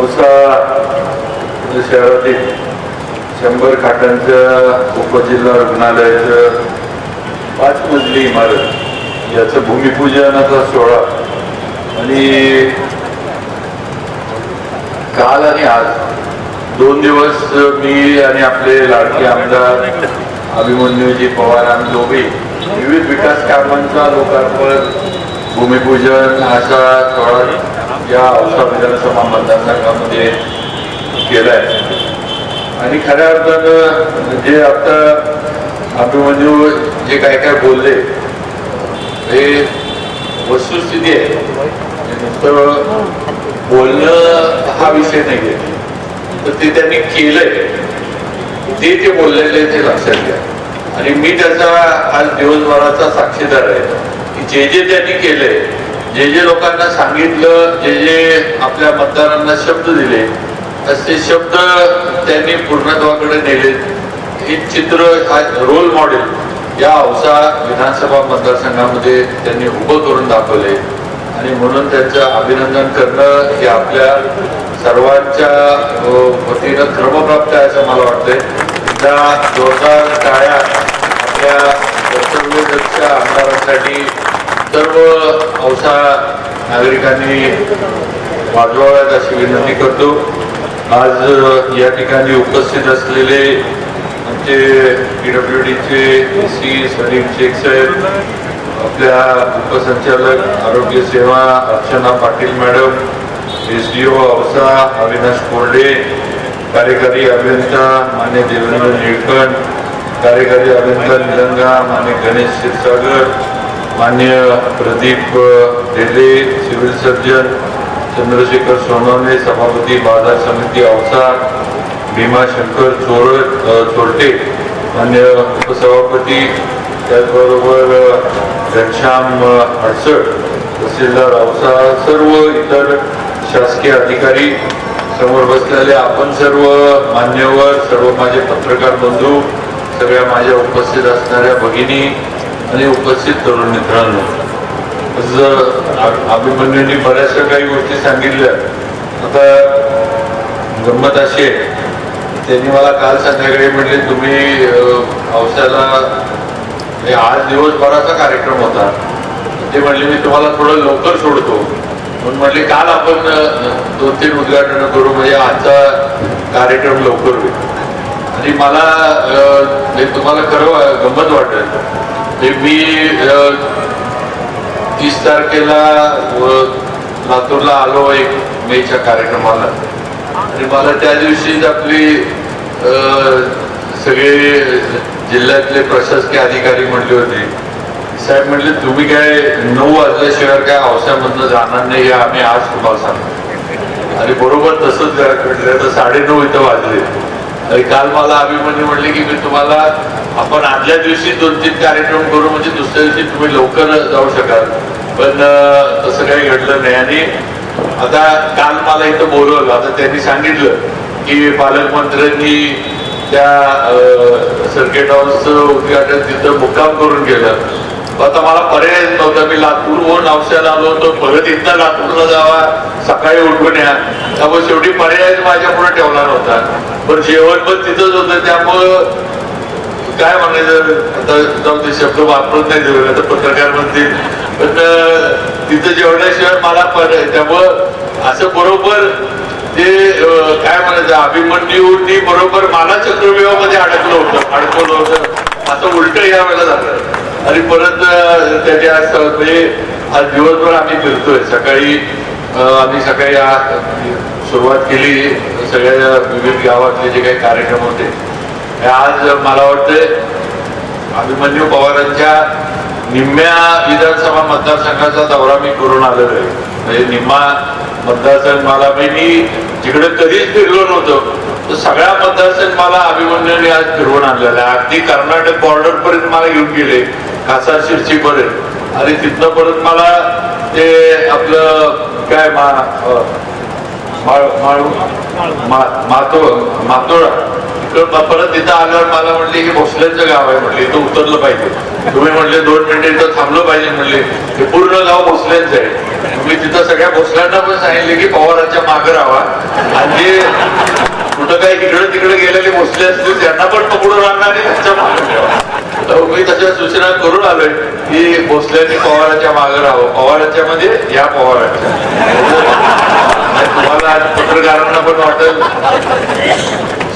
औसा शहरातील शंभर खाटांचं उपजिल्हा रुग्णालयाचं पाच मजली इमारत याचं भूमिपूजनाचा सोहळा. आणि काल आणि आज दोन दिवस मी आणि आपले लाडके आमदार अभिमन्यूजी पवार आम्ही दोघे विविध विकास कामांचा लोकार्पण भूमिपूजन असा सोहळा या औसा विधानसभा मतदारसंघामध्ये केलाय. आणि खऱ्या अर्थानं जे आता अभिमन्यू जे काय काय बोलले हे वस्तुस्थिती आहे. म्हणजे नुसतं बोलणं हा विषय नाही आहे तर ते त्यांनी केलंय. ते जे बोललेले ते लक्षात घ्या. आणि मी त्याचा आज दिवसभराचा साक्षीदार आहे. की जे जे त्यांनी केलंय जे जे लोकांना सांगितलं जे जे आपल्या मतदारांना शब्द दिले तसे शब्द त्यांनी पूर्णत्वाकडे नेले हे चित्र हा रोल मॉडेल या औसा विधानसभा मतदारसंघामध्ये त्यांनी उभं करून दाखवले. आणि म्हणून त्यांचं अभिनंदन करणं हे आपल्या सर्वांच्या वतीनं क्रमप्राप्त आहे असं मला वाटतंय. त्या जोरदार टाळ्या आपल्या कर्तव्यदक्ष आमदारांसाठी सर्व औसा नागरिकांनी वाजवाव्यात अशी विनंती करतो. आज या ठिकाणी उपस्थित असलेले आमचे पीडब्ल्यू डीचे सी सलीम शेख साहेब आपल्या उपसंचालक आरोग्य सेवा Archana Patil madam S D O Ausa Avinash Korde कार्यकारी अभियंता मान्य देवेंद्र निळकंठ कार्यकारी अभियंता निलंगा मान्य गणेश क्षीरसागर मान्य प्रदीप डेले सिव्हिल सर्जन चंद्रशेखर सोनवणे सभापती बाजार समिती औसा भीमाशंकर चोर चोरटे मान्य उपसभापती त्याचबरोबर घनश्याम अडसड तहसीलदार औसा सर्व इतर शासकीय अधिकारी समोर बसलेले आपण सर्व मान्यवर सर्व माझे पत्रकार बंधू सगळ्या माझ्या उपस्थित असणाऱ्या भगिनी आणि उपस्थित तरुण मित्रांनो अभिमन्यूंनी बऱ्याचशा काही गोष्टी सांगितल्या. आता गंमत अशी आहे त्यांनी मला काल संध्याकाळी म्हटले तुम्ही पावसाला आज दिवसभराचा कार्यक्रम होता. ते म्हणले मी तुम्हाला थोडं लवकर सोडतो. म्हणून म्हटले काल आपण दोन तीन उद्घाटन करू म्हणजे आजचा कार्यक्रम लवकर होईल. आणि मला हे म्हणजे तुम्हाला खरं गंमत वाटेल. ते मी तीस तारखेला लातूरला आलो एक मेच्या कार्यक्रमाला. आणि मला त्या दिवशीच आपली सगळे जिल्ह्यातले प्रशासकीय अधिकारी म्हटले होते. साहेब म्हटले तुम्ही काय नऊ वाजल्याशिवाय काय औषधामधनं जाणार नाही हे आम्ही आज तुम्हाला सांगतो. आणि बरोबर तसंच घडलं तर साडेनऊ इथं वाजले. तर काल मला अभिमन्यू म्हणले की मी तुम्हाला आपण आदल्या दिवशी दोन तीन कार्यक्रम करू म्हणजे दुसऱ्या दिवशी तुम्ही लवकर जाऊ शकाल. पण तसं काही घडलं नाही. आणि आता काल मला इथं बोलवलं आता त्यांनी सांगितलं की पालकमंत्र्यांनी त्या सर्किट हाऊसचं उद्घाटन तिथं मुक्काम करून गेलं. आता मला पर्याय नव्हता. मी लातूरवरून औषधाला आलो होतो. परत इथं लातूरला जावा. सकाळी उठून या. त्यामुळे शेवटी पर्याय माझ्या पुढे ठेवला नव्हता. पण जेवण पण तिथंच होतं. त्यामुळं काय म्हणायचं? आता जाऊ ते शब्द वापरत नाही देऊ आता पत्रकार म्हणतील. पण तिथं जेवण्याशिवाय मला पर्याय त्यामुळं असं बरोबर ते काय म्हणायचं? अभिमन्यूनी बरोबर मला चक्रव्यूहामध्ये अडकलं होतं. अडकवलं होतं. असं उलट या वेळेला झालं. आणि परत त्याच्या म्हणजे आज दिवसभर आम्ही फिरतोय. सकाळी आम्ही सकाळी सुरुवात केली. सगळ्या विविध गावातले जे काही कार्यक्रम होते. हे आज मला वाटतंय अभिमन्यू पवारांच्या निम्म्या विधानसभा मतदारसंघाचा दौरा मी करून आलेलो आहे. म्हणजे निम्मा मतदारसंघ मला मी तिकडे जिकडे कधीच फिरलो नव्हतो तर सगळ्या मतदारसंघ मला अभिमन्यूने आज फिरवून आणलेला आहे. अगदी कर्नाटक बॉर्डर पर्यंत मला घेऊन गेले. कासार शिरची पर्यंत आणि तिथनं परत मला ते आपलं काय मा माळू मातो मातोळा तर परत तिथं आल्यावर मला म्हणले हे भोसल्यांचं गाव आहे म्हटले इथं उतरलं पाहिजे. तुम्ही म्हणले दोन मिनिटं इथं थांबलं पाहिजे म्हणले. हे पूर्ण गाव भोसल्यांचं आहे. मी तिथं सगळ्या भोसल्यांना पण सांगितले की पवारांच्या मागं राहावा आणि कुठं काही इकडे तिकडे गेलेले भोसले असतील त्यांना पण पकडून आणणार त्यांच्या मागे ठेवा. तर मी तशा सूचना करून आलोय की भोसल्यांनी पवाराच्या मागे राहावं. पवाराच्या मध्ये या पवाराच्या. तुम्हाला पत्रकारांना पण वाटेल.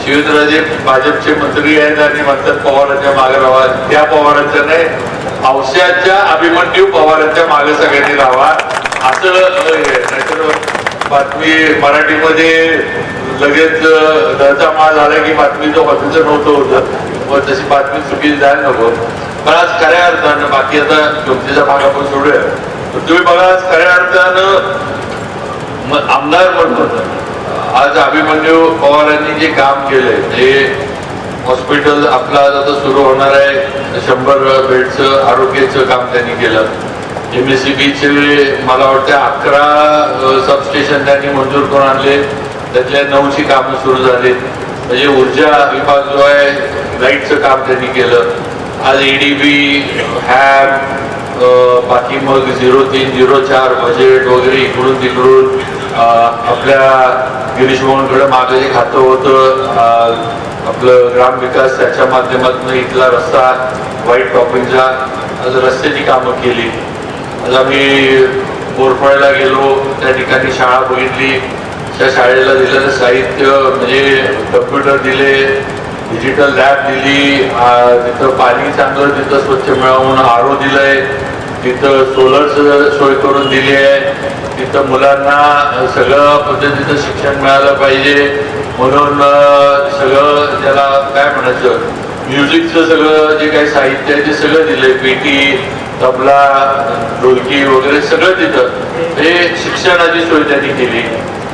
शिवेंद्रराजे भाजपचे मंत्री आहेत आणि म्हणतात पवारांच्या मागे राहा. त्या पवारांच्या नाही औषधाच्या अभिमन्यू पवारांच्या मागे सगळ्यांनी राहावा असं नाहीतर बातमी मराठीमध्ये लगेच घरचा माल माळ झाला की बातमीचं हॉटेलचं नव्हतं होतं पण तशी बातमी चुकीची जायला नको. पण आज खऱ्या अर्थानं बाकी आता गमतीचा भाग आपण सोडूया. तुम्ही बघा आज खऱ्या अर्थानं आमदार म्हणून आज अभिमन्यू पवारांनी जे काम केलंय ते हॉस्पिटल आपलं आज आता सुरू होणार आहे. शंभर बेडचं आरोग्याचं काम त्यांनी केलं. एम एस सी बीचे मला वाटतं अकरा सबस्टेशन त्यांनी मंजूर करून आणले. त्यातल्या नऊची कामं सुरू झाली म्हणजे ऊर्जा विभाग जो आहे लाईटचं काम त्यांनी केलं. आज एडीबी हॅब बाकी मग झिरो तीन झिरो चार बजेट वगैरे इकडून तिकडून आपल्या गिरीश मोहनकडे मागे जे खातं होतं. आपलं ग्राम विकास त्याच्या माध्यमातून इथला रस्ता व्हाईट टॉपिंगचा आज रस्त्याची कामं केली. आज आम्ही बोरफळ्याला गेलो त्या ठिकाणी शाळा बघितली. त्या शाळेला दिलेलं साहित्य म्हणजे कम्प्युटर दिले डिजिटल लॅब दिली तिथं पाणी चांगलं तिथं स्वच्छ मिळवून आरो दिलंय तिथं सोलर सोय करून दिली आहे तिथं मुलांना सगळं पद्धतीचं शिक्षण मिळालं पाहिजे म्हणून सगळं त्याला काय म्हणायचं म्युझिकचं सगळं जे काही साहित्य आहे ते सगळं दिलंय पेटी तबला ढोलकी वगैरे सगळं तिथं. हे शिक्षणाची सोय त्यांनी केली.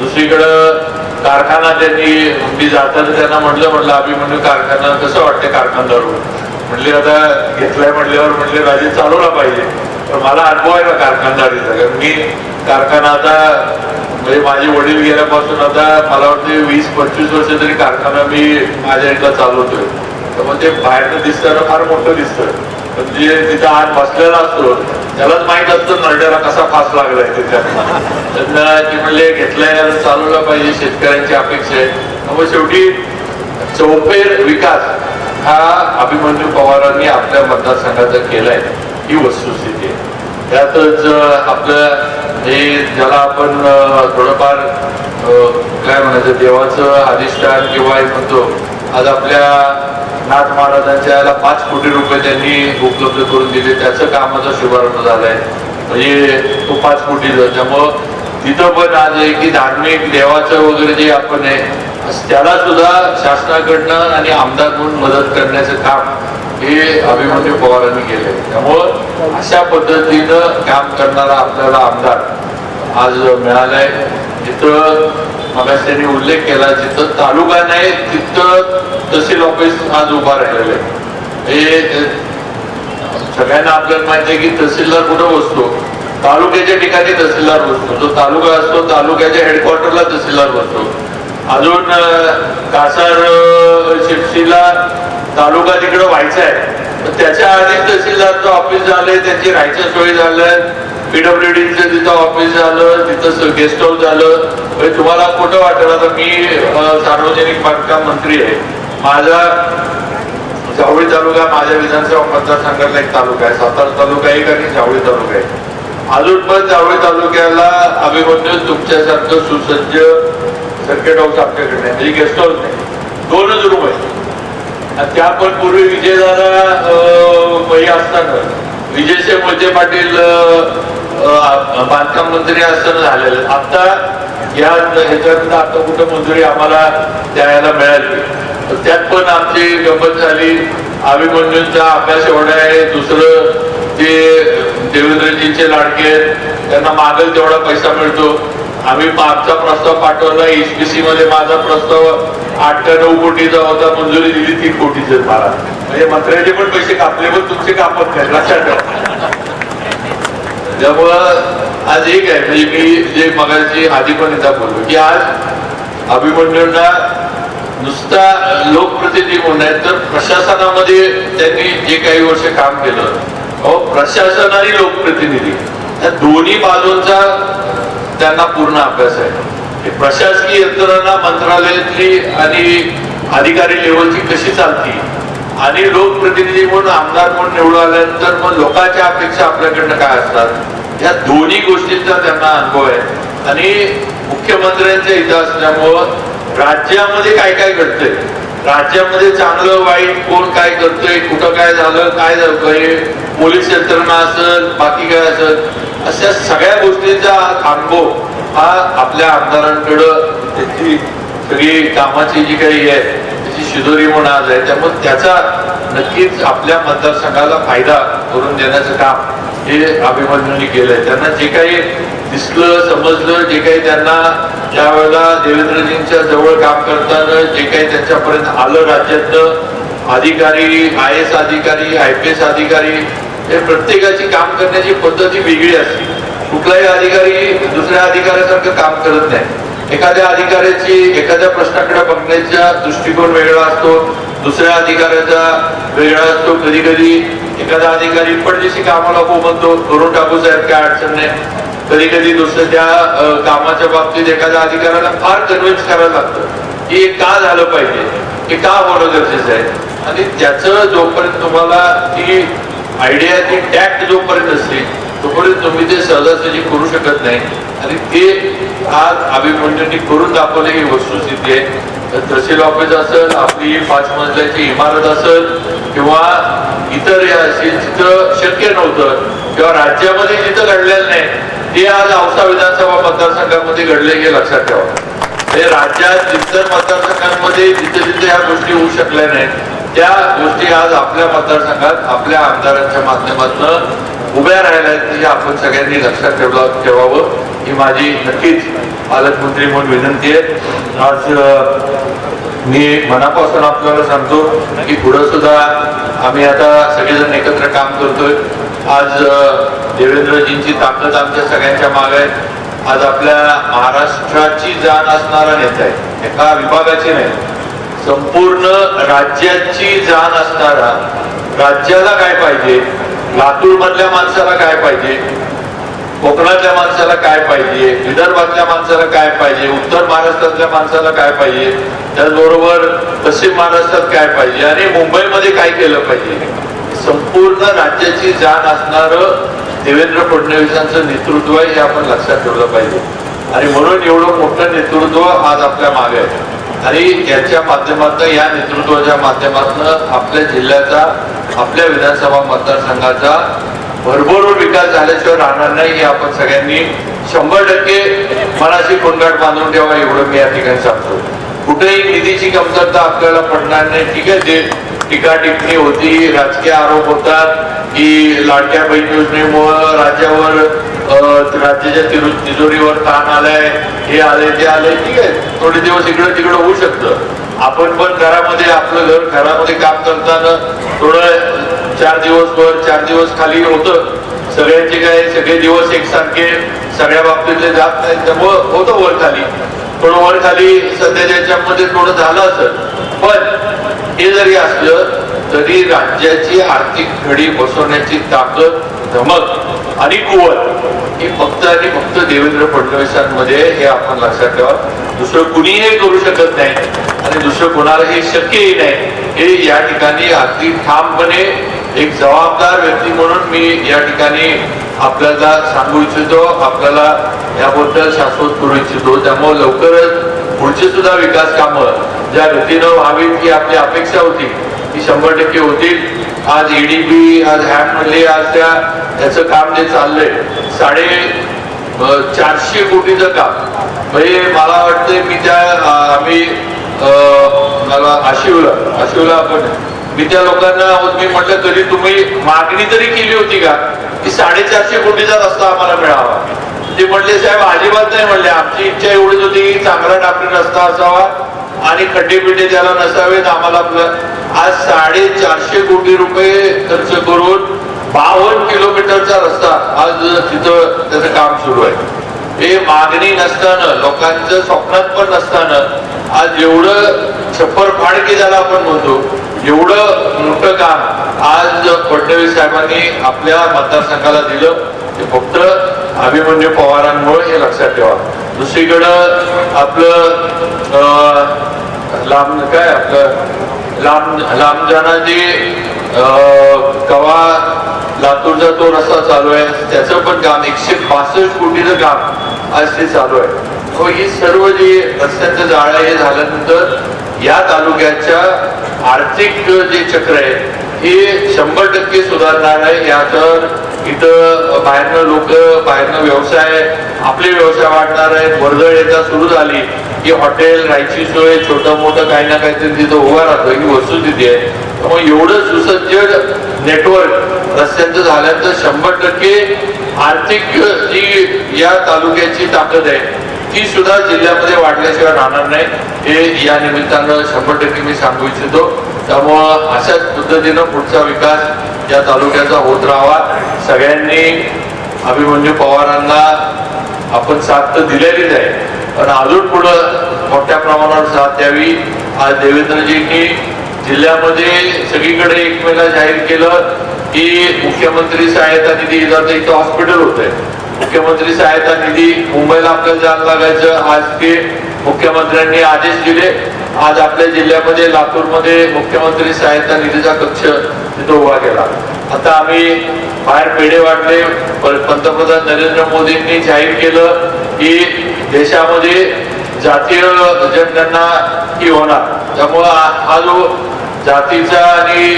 दुसरीकडं कारखाना त्यांनी मी जाताना त्यांना म्हटलं म्हटलं अभिमन्यू कारखाना कसं वाटतं कारखानदार म्हणले आता घेतलाय म्हटल्यावर म्हटले राजे चालवला पाहिजे. पण मला अनुभव आहे ना कारखानदारीचा. कारण मी कारखाना आता म्हणजे माझे वडील गेल्यापासून आता मला वाटते वीस पंचवीस वर्ष तरी कारखाना मी माझ्या इथला चालवतोय. तर मग ते बाहेरनं दिसताना फार मोठं दिसतं. म्हणजे जे तिथं आत बसलेला असतो त्यालाच माहीत असतं नरड्याला कसा फास लागलाय त्याच्या त्यांना ते म्हणले घेतलाय चालवला पाहिजे शेतकऱ्यांची अपेक्षा आहे. शेवटी चौफेर विकास हा अभिमन्यू पवारांनी आपल्या मतदारसंघाचा केलाय ही वस्तुस्थिती आहे. त्यातच आपलं हे ज्याला आपण थोडंफार अं, काय म्हणायचं देवाचं अधिष्ठान किंवा म्हणतो आज आपल्या नाथ महाराजांच्या याला पाच कोटी रुपये त्यांनी उपलब्ध करून दिले. त्याचं कामाचा शुभारंभ झालाय. म्हणजे तो पाच कोटीचा त्यामुळं तिथं पण आज आहे की धार्मिक देवाचं वगैरे जे आपण आहे त्याला सुद्धा शासनाकडनं आणि आमदार म्हणून मदत करण्याचं काम हे अभिमन्यू पवारांनी केलंय. त्यामुळं अशा पद्धतीनं काम करणारा आपल्याला आमदार आज मिळालाय. जिथं मगाशी त्यांनी उल्लेख केला जिथं तालुका नाही तिथं तहसील ऑफिस आज उभा राहिलेलं आहे हे सगळ्यांना आपल्याला माहिती आहे की तहसीलदार कुठं बसतो? तालुक्याच्या ठिकाणी तहसीलदार बसतो. जो तालुका असतो तालुक्याच्या हेडक्वार्टरला तहसीलदार बसतो. अजून कासार शिपशीला तालुका तिकडं व्हायचा आहे. तर त्याच्या आधी तहसीलदारचं ऑफिस झालंय त्यांची राहायच्या सोयी झाल्या पीडब्ल्यूडीचं तिथं ऑफिस झालं तिथं गेस्ट हाऊस झालं. म्हणजे तुम्हाला कुठं वाटेल. आता मी सार्वजनिक बांधकाम मंत्री आहे. माझा जावळी तालुका माझ्या विधानसभा मतदारसंघातला एक तालुका आहे. सातारा तालुका एक आणि जावळी तालुका आहे अजून पण जावळी तालुक्याला अभिमन्यू तुमच्यासारखं सुसज्ज सर्किट हाऊस आपल्याकडे नाही. म्हणजे गेस्ट हाऊस नाही. दोनच रूम आहेत. आणि त्या पण पूर्वी विजयदादा अं, हे असताना विजयसिंह मोहिते पाटील बांधकाम मंत्री असताना झालेलं. आता या ह्याच्यात आता कुठं मंजुरी आम्हाला द्यायला मिळाली? त्यात पण आमची गंमत झाली. अभिमन्यूंचा अभ्यास एवढा आहे. दुसरं जे देवेंद्रजींचे लाडके आहेत. त्यांना मागेल तेवढा पैसा मिळतो. आम्ही आमचा प्रस्ताव पाठवला. एच डी सी मध्ये माझा प्रस्ताव आठ ते नऊ कोटीचा होता. मंजुरी दिली तीन कोटीचे. मला म्हणजे मंत्र्याचे पण पैसे कापले पण तुमचे कापत नाही. लक्षात ठेवा. त्यामुळं आज एक आहे म्हणजे मी जे मगाशी आधी पण एकदा बोललो की आज अभिमन्यूंना नुसता लोकप्रतिनिधी म्हणून आहे तर प्रशासनामध्ये त्यांनी जे काही वर्ष काम केलं अहो प्रशासन आणि लोकप्रतिनिधी. या दोन्ही बाजूंचा त्यांना पूर्ण अभ्यास आहे. हे प्रशासकीय यंत्रणा मंत्रालयातली आणि अधिकारी लेवलची कशी चालती आणि लोकप्रतिनिधी म्हणून आमदार म्हणून निवडून आल्यानंतर मग लोकांच्या अपेक्षा आपल्याकडनं काय असतात? या दोन्ही गोष्टींचा त्यांना अनुभव आहे. आणि मुख्यमंत्र्यांच्या इथं असल्यामुळं राज्यामध्ये काय काय घडतंय? राज्यामध्ये चांगलं वाईट कोण काय करतोय कुठं काय झालं काय झालंय पोलीस यंत्रणा असेल बाकी काय असेल अशा सगळ्या गोष्टींचा अनुभव हा आपल्या आमदारांकडं त्याची सगळी कामाची जी काही आहे शिजोरी शिदोरी म्हणून आज आहे. त्यामुळे त्याचा नक्कीच आपल्या मतदारसंघाला फायदा करून देण्याचं काम हे अभिमन्यूंनी केलंय. त्यांना जे काही दिसलं समजलं जे काही त्यांना त्यावेळेला देवेंद्रजींच्या जवळ काम करताना जे काही त्यांच्यापर्यंत आलं राज्यातलं अधिकारी आय एस अधिकारी आय पी एस अधिकारी हे प्रत्येकाची काम करण्याची पद्धती वेगळी असते. कुठलाही अधिकारी दुसऱ्या अधिकाऱ्यासारखं काम करत नाही. एखाद्या अधिकाऱ्याची एखाद्या प्रश्नाकडे बघण्याचा दृष्टिकोन वेगळा असतो दुसऱ्या अधिकाऱ्याचा वेगळा असतो. कधी कधी एखादा अधिकारी पडदेशी कामाला हो म्हणतो करून टाकू साहेब काय अडचण नाही. कधी कधी दुसऱ्या त्या कामाच्या बाबतीत एखाद्या अधिकाऱ्याला फार कन्व्हिन्स करायला लागतं की हे का झालं पाहिजे? हे का होणं गरजेचं आहे? आणि त्याचं जोपर्यंत तुम्हाला ती आयडिया ती टॅक्ट जोपर्यंत असते तोपर्यंत तुम्ही ते सहजासहजी करू शकत नाही. आणि ते आज अभिमन्यूंनी करून दाखवले ही वस्तुस्थिती आहे. तहसील ऑफिस असेल आपली पाच मजल्याची इमारत असेल किंवा इतर या असेल जिथं शक्य नव्हतं किंवा राज्यामध्ये जिथं घडलेलं नाही ते आज औसा विधानसभा मतदारसंघामध्ये घडले हे लक्षात ठेवा. हे राज्यात इतर मतदारसंघांमध्ये जिथे जिथे ह्या गोष्टी होऊ शकल्या नाहीत त्या गोष्टी आज आपल्या मतदारसंघात आपल्या आमदारांच्या माध्यमातून उभ्या राहिल्या आहेत आपण सगळ्यांनी लक्षात ठेवलं ठेवावं. ही माझी नक्कीच पालकमंत्री म्हणून विनंती आहे. आज मी मनापासून आपल्याला सांगतो की पुढं सुद्धा आम्ही आता सगळेजण एकत्र काम करतोय. आज देवेंद्रजींची ताकद आमच्या सगळ्यांच्या मागे आहे. आज आपल्या महाराष्ट्राची जाण असणारा नेता आहे. एका विभागाची नाही. संपूर्ण राज्याची जाण असणारा राज्याला काय पाहिजे? लातूर मधल्या माणसाला काय पाहिजे? कोकणातल्या माणसाला काय पाहिजे? विदर्भातल्या माणसाला काय पाहिजे? उत्तर महाराष्ट्रातल्या माणसाला काय पाहिजे? त्याचबरोबर पश्चिम महाराष्ट्रात काय पाहिजे? आणि मुंबईमध्ये काय केलं पाहिजे? संपूर्ण राज्याची जाण असणार देवेंद्र फडणवीसांचं नेतृत्व आहे हे आपण लक्षात ठेवलं पाहिजे. आणि म्हणून एवढं मोठं नेतृत्व आज आपल्या मागे आहे. आणि याच्या माध्यमातून या नेतृत्वाच्या माध्यमातून आपल्या जिल्ह्याचा आपल्या विधानसभा मतदारसंघाचा भरभरून विकास झाल्याशिवाय राहणार नाही हे आपण सगळ्यांनी शंभर टक्के मनाशी कोणगाट बांधून ठेवा एवढं मी या ठिकाणी सांगतो. कुठेही निधीची कमतरता आपल्याला पडणार नाही. ठीक आहे जे टीका टिप्पणी होती राजकीय आरोप होतात की लाडक्या बहीण योजनेमुळं राज्यावर अं, राज्याच्या तिजोरीवर ताण आलाय हे आले ते आले ठीक आहे. थोडे दिवस इकडं तिकडं होऊ शकतं. आपण पण घरामध्ये आपलं घर घरामध्ये काम करताना थोडं चार दिवस वर चार दिवस खाली होतं. सगळ्यांचे काय सगळे दिवस एकसारखे सगळ्या बाबतीतले जात नाहीत त्यामुळं होतं वर खाली. पण वर खाली सध्याच्या याच्यामध्ये थोडं झालं असं पण हे जरी असलं तरी राज्याची आर्थिक घडी बसवण्याची ताकद धमक आणि कुवत. ही फक्त आणि फक्त देवेंद्र फडणवीसांमध्ये हे आपण लक्षात ठेवा. दुसरं कुणीही करू शकत नाही. आणि दुसरं कोणालाही शक्यही नाही. हे या ठिकाणी अगदी ठामपणे एक जबाबदार व्यक्ती म्हणून मी या ठिकाणी आपल्याला सांगू इच्छितो. आपल्याला याबद्दल शाश्वत करू इच्छितो. त्यामुळे लवकरच पुढचे सुद्धा विकास कामं ज्या गतीनं व्हावीत की आपली अपेक्षा होती ती शंभर टक्के होतील. आज ईडीपी आज हॅम आज त्या याचं काम जे चाललंय साडे चारशे कोटीचं काम. म्हणजे मला वाटतंय मी त्या आम्ही मला आशिवला आशिवला आपण मी त्या लोकांना मी म्हटलं तरी तुम्ही मागणी तरी केली होती का? की साडेचारशे कोटीचा रस्ता आम्हाला मिळावा. ते म्हणले साहेब अजिबात नाही म्हणले. आमची इच्छा एवढीच होती की चांगला डाकरी रस्ता असावा. आणि खड्डे पिड्डे त्याला नसावेत आम्हाला आपलं आज साडेचारशे कोटी रुपये खर्च करून बावन्न किलोमीटरचा रस्ता आज तिथं त्याचं काम सुरू आहे. हे मागणी नसताना लोकांचं स्वप्नात पण नसताना आज एवढं छप्पर फाडकी ज्याला आपण म्हणतो एवढं मोठं काम आज फडणवीस साहेबांनी आपल्या मतदारसंघाला दिलं. ते फक्त अभिमन्यू पवारांमुळे हे लक्षात ठेवा. दुसरीकडं आपलं अं, लांब काय आपलं लांब लांबजाना जे कवा लातूरचा तो रस्ता चालू आहे त्याचं पण काम एकशे पासष्ट कोटीचं काम आज ते चालू आहे. हो ही सर्व जी रस्त्यांचं जाळं हे झाल्यानंतर या तालुक्याच्या आर्थिक जे चक्र आहे हे शंभर टक्के सुधारणार आहे या तर इथं बाहेरनं लोक बाहेरनं व्यवसाय आपले व्यवसाय वाढणार आहेत. वर्दळ येता सुरू झाली. की हॉटेल राहायची सोय छोटं मोठं काही ना काहीतरी तिथं उभा राहतो ही वस्तुस्थिती आहे. त्यामुळे एवढं सुसज्ज नेटवर्क रस्त्यांचं झाल्यानंतर शंभर टक्के आर्थिक जी या तालुक्याची ताकद आहे ती सुद्धा जिल्ह्यामध्ये वाढल्याशिवाय राहणार नाही. हे या निमित्तानं शंभर टक्के मी सांगू इच्छितो. त्यामुळं अशाच पद्धतीनं पुढचा विकास या तालुक्याचा होत राहावा सगळ्यांनी अभिमन्यू पवारांना आपण साथ तर दिलेलीच आहे. पण अजून पुढं मोठ्या प्रमाणावर साथ द्यावी. आज देवेंद्रजींनी जिल्ह्यामध्ये सगळीकडे एक जाहीर केलं की मुख्यमंत्री सहायता निधी जातं इथं हॉस्पिटल होत आहे मुख्यमंत्री सहायता निधी मुंबईला आपल्याला जायला लागायचं. आज ते मुख्यमंत्र्यांनी आदेश दिले. आज आपल्या जिल्ह्यामध्ये लातूरमध्ये मुख्यमंत्री सहायता निधीचा कक्ष तिथं उभा केला. आता आम्ही बाहेर पेढे वाटले. पंतप्रधान नरेंद्र मोदींनी जाहीर केलं की देशामध्ये जातीय जनगणना ही होणार. त्यामुळं हा- जो जातीचा आणि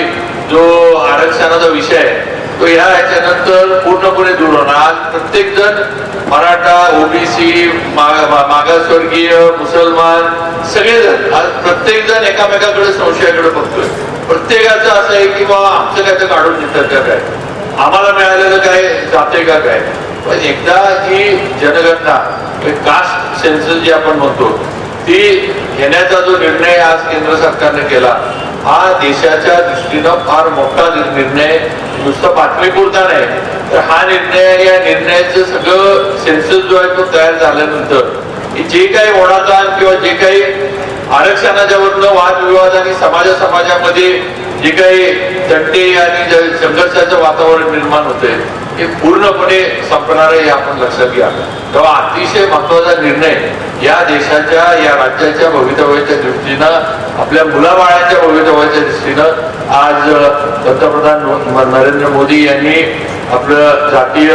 जो आरक्षणाचा विषय आहे तो ह्या याच्यानंतर पूर्णपणे दूर होणार. आज प्रत्येक जण मराठा ओबीसी मागासवर्गीय मुसलमान सगळेजण आज प्रत्येक जण एकामेकाकडे संशयाकडे बघतोय. प्रत्येकाचं असं आहे की आमचं काय तर काढून देतात का काय? आम्हाला मिळालेलं काय जाते का काय? पण एकदा ही जनगणना कास्ट सेन्सस जी आपण म्हणतो ती घेण्याचा जो निर्णय आज केंद्र सरकारने केला हा देशाच्या दृष्टीनं फार मोठा निर्णय नुसतं बातमीपुरता नाही. तर हा निर्णय या निर्णयाचं सगळं सेन्सस जो आहे तो तयार झाल्यानंतर जे काही ओढाताण किंवा जे काही आरक्षणाच्या वरनं वादविवाद आणि समाजा समाजामध्ये जे काही तंटे आणि संघर्षाचं वातावरण निर्माण होते हे पूर्णपणे संपणार हे आपण लक्षात घ्या. तेव्हा अतिशय महत्त्वाचा निर्णय या देशाच्या या राज्याच्या भवितव्याच्या दृष्टीनं आपल्या मुलाबाळांच्या भवितव्याच्या दृष्टीनं आज पंतप्रधान नरेंद्र मोदी यांनी आपलं जातीय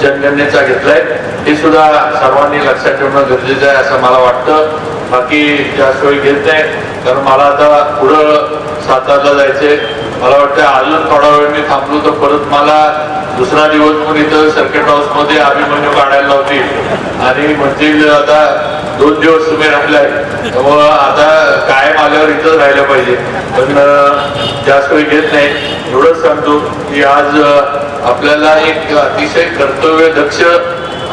जनगणनेचा घेतलाय. हे सुद्धा सर्वांनी लक्षात ठेवणं गरजेचं आहे असं मला वाटतं. बाकी जास्त वेळ घेत नाही. कारण मला आता पुढं सातारला जायचंय. मला वाटतं अजून थोडा वेळ मी थांबलो तर परत मला दुसरा दिवस म्हणून इथं सर्किट हाऊसमध्ये अभिमन्यू काढायला होती आणि म्हणतील आता दोन दिवस तुम्ही राहिलाय. त्यामुळं आता कायम आल्यावर इथंच राहिलं पाहिजे. पण जास्त वेळ घेत नाही. एवढंच सांगतो की आज आपल्याला एक अतिशय कर्तव्य दक्ष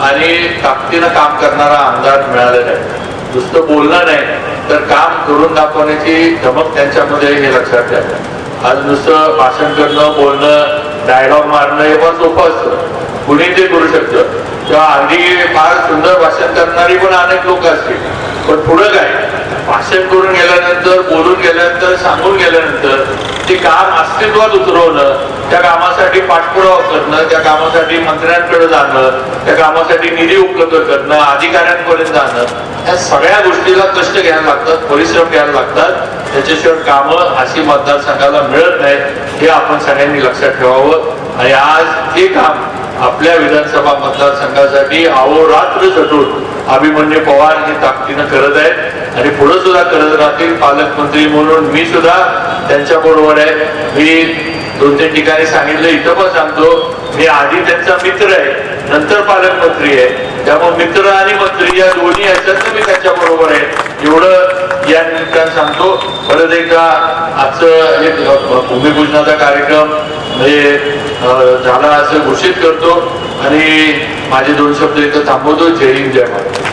आणि ताकदीनं काम करणारा आमदार मिळालेला आहे. नुसतं बोलणं नाही तर काम करून दाखवण्याची धमक त्यांच्यामध्ये हे लक्षात द्या आज नुसतं भाषण करणं बोलणं डायलॉग मारणं हे पण सोपं असतं. कुणी ते करू शकतं. किंवा अगदी फार सुंदर भाषण करणारी पण अनेक लोक असतील. पण पुढं काय? भाषण करून गेल्यानंतर बोलून गेल्यानंतर सांगून गेल्यानंतर ते काम अस्तित्वात उतरवणं त्या कामासाठी पाठपुरावा करणं त्या कामासाठी मंत्र्यांकडे जाणं त्या कामासाठी निधी उपलब्ध करणं अधिकाऱ्यांपर्यंत जाणं या सगळ्या गोष्टीला कष्ट घ्यायला लागतात परिश्रम घ्यायला लागतात. त्याच्याशिवाय कामं अशी मतदारसंघाला मिळत नाहीत हे आपण सगळ्यांनी लक्षात ठेवावं. आणि आज हे काम आपल्या विधानसभा मतदारसंघासाठी अहोरात्र झटून अभिमन्यू पवार हे ताकदीनं करत आहेत. आणि पुढे सुद्धा करत राहतील पालकमंत्री म्हणून मी सुद्धा त्यांच्या बरोबर आहे. मी दोन तीन ठिकाणी सांगितलं इथं पण सांगतो मी आधी त्यांचा मित्र आहे नंतर पालकमंत्री आहे. त्यामुळे मित्र आणि मंत्री या दोन्ही ह्याच्यात मी त्यांच्या बरोबर आहे. एवढं या निमित्तानं सांगतो. परत एकदा आजचं एक भूमिपूजनाचा कार्यक्रम म्हणजे झाला असं घोषित करतो. आणि माझे दोन शब्द इथं थांबवतो. जय हिंद जय महाराज